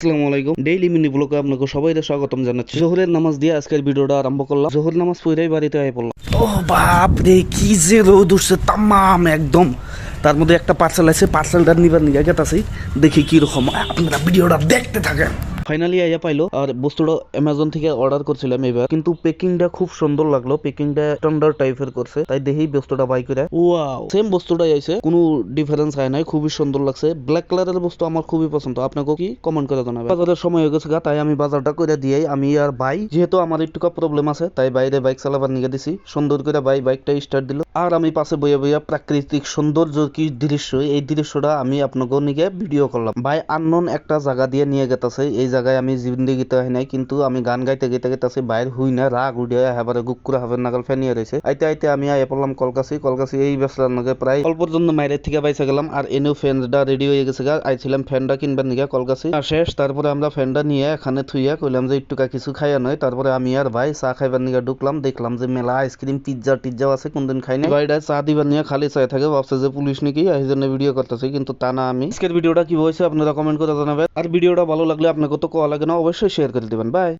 আসসালামু আলাইকুম। Daily mini ব্লগে আপনাকে সবাই স্বাগতম জানাচ্ছি। জোহরের নামাজ দিয়ে আজকের ভিডিওটা আরম্ভ করলাম। জোহর নামাজ পড়েই বাড়িতে আয় পড়লাম। ও বাপ রে, কি যে রোদ উঠছে, তামাম একদম। তার মধ্যে একটা পার্সেল আছে পার্সেলটা নিবার নিয়ে গেতাছি দেখি কি রকম আপনারা ভিডিওটা দেখতে থাকেন। ফাইনালি আইয়া পাইলো আর বস্তুটা অ্যামাজন থেকে অর্ডার করছিলাম এবার কিন্তু প্যাকিংটা খুব সুন্দর লাগল। প্যাকিংটা স্ট্যান্ডার্ড টাইপের করছে। তাই দেখি বস্তুটা বাই করে। ওয়াও সেম বস্তুটাই আইছে। কোনো ডিফারেন্স হয় নাই। খুবই সুন্দর লাগছে। ব্ল্যাক কালারের বস্তু আমার খুবই পছন্দ। আপনাকে কি কমেন্ট করে জানাবেন। বাজারের সময় হয়ে গেছে গা, তাই আমি বাজারটা করে দিয়েই আমি আর বাই যেহেতু আমার একটু প্রবলেম আছে তাই বাইরে বাইক চালাবার নিয়ে দিছি সুন্দর করে ভাই বাইকটা স্টার্ট দিল। আর আমি পাশে বইয়া বইয়া প্রাকৃতিক সৌন্দর্য কি দৃশ্য এই দৃশ্যটা আমি আপনাকে নিয়ে ভিডিও করলাম। ভাই আননোন একটা জায়গা দিয়ে নিয়ে গেতাছে। এই জায়গায় আমি জিন্দিগিতে হয় নাই, কিন্তু আমি গান গাইতে গাইতে গেতাছি বাইর হুই না রাগ উঠিয়া হেবারে গুকুরা হাবের নাগাল ফেনিয়ে রয়েছে আইতে আইতে আমি আইয়া পড়লাম কলকাছি কলকাছি এই ব্যবসার নাগে প্রায় অল্পর জন্য মাইরের থেকে বাইসে গেলাম আর এনেও ফ্যানটা রেডি হয়ে গেছে গা, আইছিলাম ফ্যানটা কিনবার নিগে, কলকাছি। আর শেষ তারপরে আমরা ফ্যানটা নিয়ে, এখানে থুইয়া কইলাম যে একটুকা কিছু খাইয়া নয় তারপরে আমি আর ভাই চা খাইবার নিগে ঢুকলাম, দেখলাম যে মেলা আইসক্রিম পিৎজা টিজ্জাও আছে, কোনদিন খাই না ভাইটা চা দিবার নিয়ে খালি চাই থাকে, ভাবছে যে পুলিশ নাকি এই জন্য ভিডিও করতেছে, কিন্তু তা না আমি। আজকের ভিডিওটা কি হয়েছে, আপনারা কমেন্ট করে জানাবেন। আর ভিডিওটা ভালো লাগলে আপনাকে তো কল লাগে না অবশ্যই শেয়ার করে দিবেন। বাই